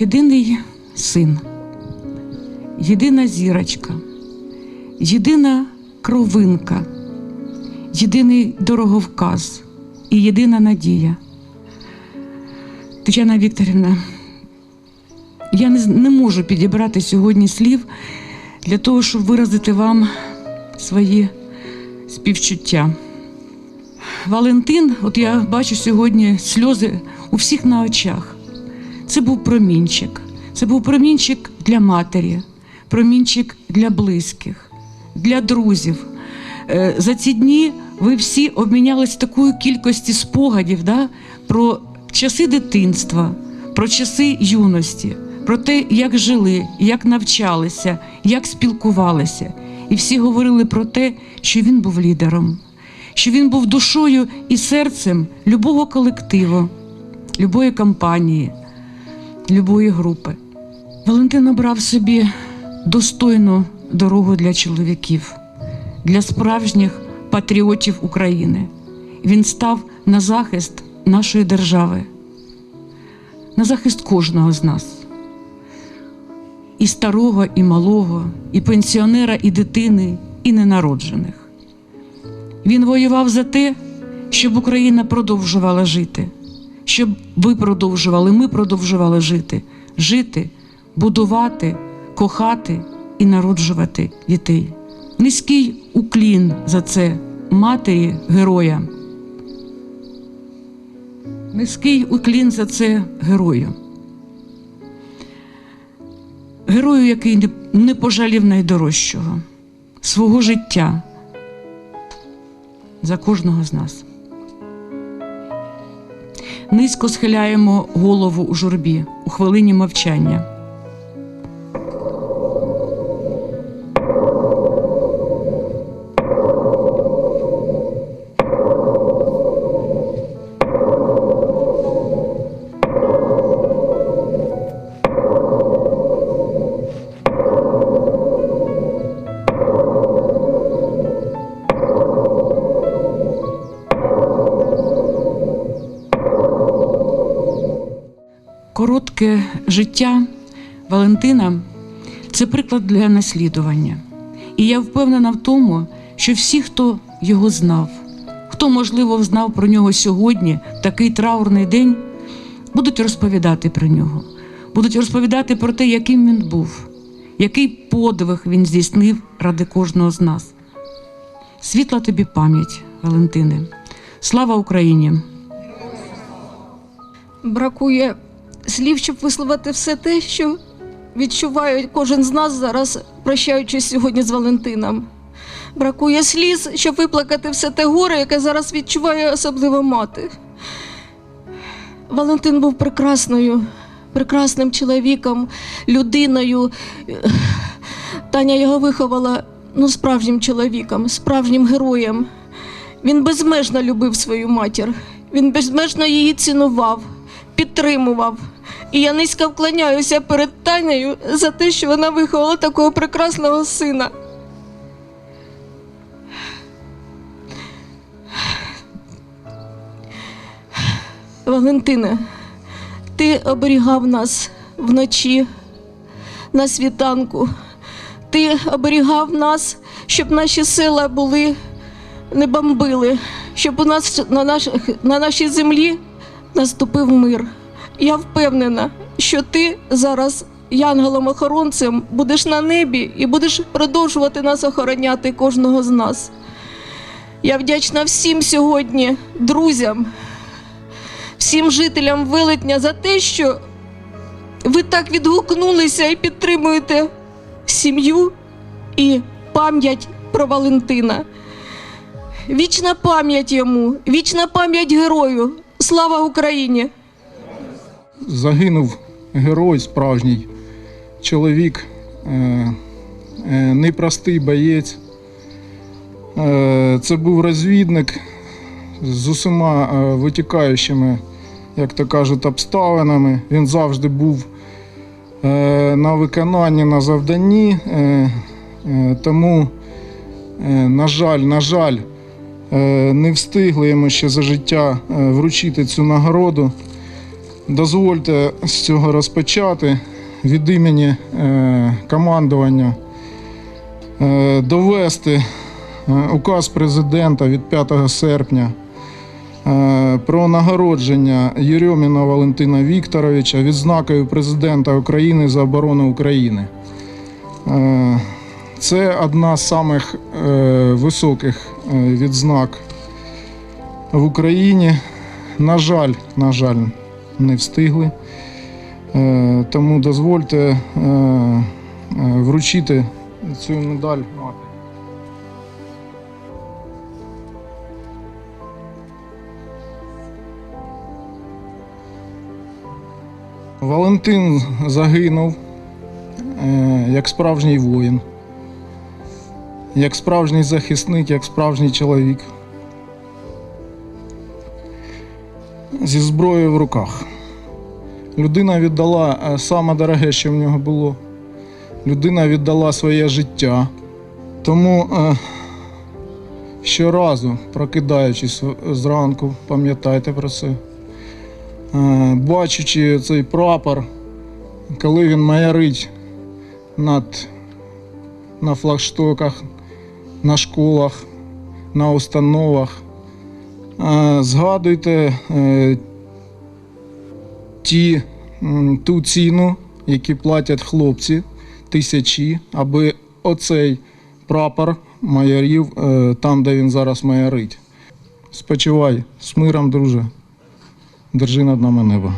єдиний син, єдина зірочка, єдина кровинка, єдиний дороговказ і єдина надія. Тетяна Вікторівна, я не, не можу підібрати сьогодні слів для того, щоб виразити вам свої співчуття. Валентин, от я бачу сьогодні сльози у всіх на очах. Це був промінчик. Це був промінчик для матері, промінчик для близьких, для друзів. Е, За ці дні ви всі обмінялись такою кількістю спогадів да, про часи дитинства, про часи юності, про те, як жили, як навчалися, як спілкувалися. І всі говорили про те, що він був лідером, що він був душою і серцем любого колективу, любої компанії, любої групи. Валентин обрав собі достойну дорогу для чоловіків, для справжніх патріотів України. Він став на захист нашої держави, на захист кожного з нас. І старого, і малого, і пенсіонера, і дитини, і ненароджених. Він воював за те, щоб Україна продовжувала жити, щоб ви продовжували, ми продовжували жити, жити, будувати, кохати і народжувати дітей. Низький уклін за це матері героя. Низький уклін за це герою. Герою, який не- пожалів найдорожчого свого життя за кожного з нас. Низько схиляємо голову у журбі у хвилині мовчання. Коротке життя Валентина це приклад для наслідування. І я впевнена в тому, що всі, хто його знав, хто, можливо, знав про нього сьогодні, такий траурний день, будуть розповідати про нього, будуть розповідати про те, яким він був, який подвиг він здійснив ради кожного з нас. Світла тобі пам'ять, Валентине. Слава Україні! бракує слів, щоб висловити все те, що відчуває кожен з нас зараз, прощаючись сьогодні з Валентином. Бракує сліз, щоб виплакати все те горе, яке зараз відчуває особливо мати. Валентин був прекрасною, прекрасним чоловіком, людиною. Таня його виховала ну, справжнім чоловіком, справжнім героєм. Він безмежно любив свою матір. Він безмежно її цінував, підтримував. І я низько вклоняюся перед Танею за те, що вона виховала такого прекрасного сина. Валентине, ти оберігав нас вночі на світанку. Ти оберігав нас, щоб наші села були не бомбили, щоб у нас на, наш, на нашій землі наступив мир. Я впевнена, що ти зараз янголом-охоронцем будеш на небі і будеш продовжувати нас охороняти кожного з нас. Я вдячна всім сьогодні, друзям, всім жителям Велетня за те, що ви так відгукнулися і підтримуєте сім'ю і пам'ять про Валентина. Вічна пам'ять йому, вічна пам'ять герою. Слава Україні! Загинув герой справжній чоловік, е, е, непростий боєць. Е, Це був розвідник з усіма витікаючими, як то кажуть, обставинами. Він завжди був на виконанні, на завданні. Тому, на жаль, на жаль, не встигли йому ще за життя вручити цю нагороду Дозвольте з цього розпочати від імені е, командування е, довести е, указ президента від 5 серпня про нагородження Єрьоміна Валентина Вікторовича відзнакою президента України за оборону України. Це одна з самих високих відзнак в Україні. На жаль, на жаль, не встигли. Е, Тому дозвольте е, е, вручити цю медаль матері. Валентин загинув як справжній воїн, як справжній захисник, як справжній чоловік. Зі зброєю в руках. Людина віддала е, саме дороге, що в нього було. Людина віддала своє життя. Тому е, щоразу, прокидаючись зранку, пам'ятайте про це. Е, бачучи цей прапор, коли він маярить над, на флагштоках, на школах, на установах, згадуйте е, ті, ту ціну, які платять хлопці, тисячі, аби оцей прапор майорів е, там, де він зараз майорить. Спочивай з миром, друже. Держи над нами небо.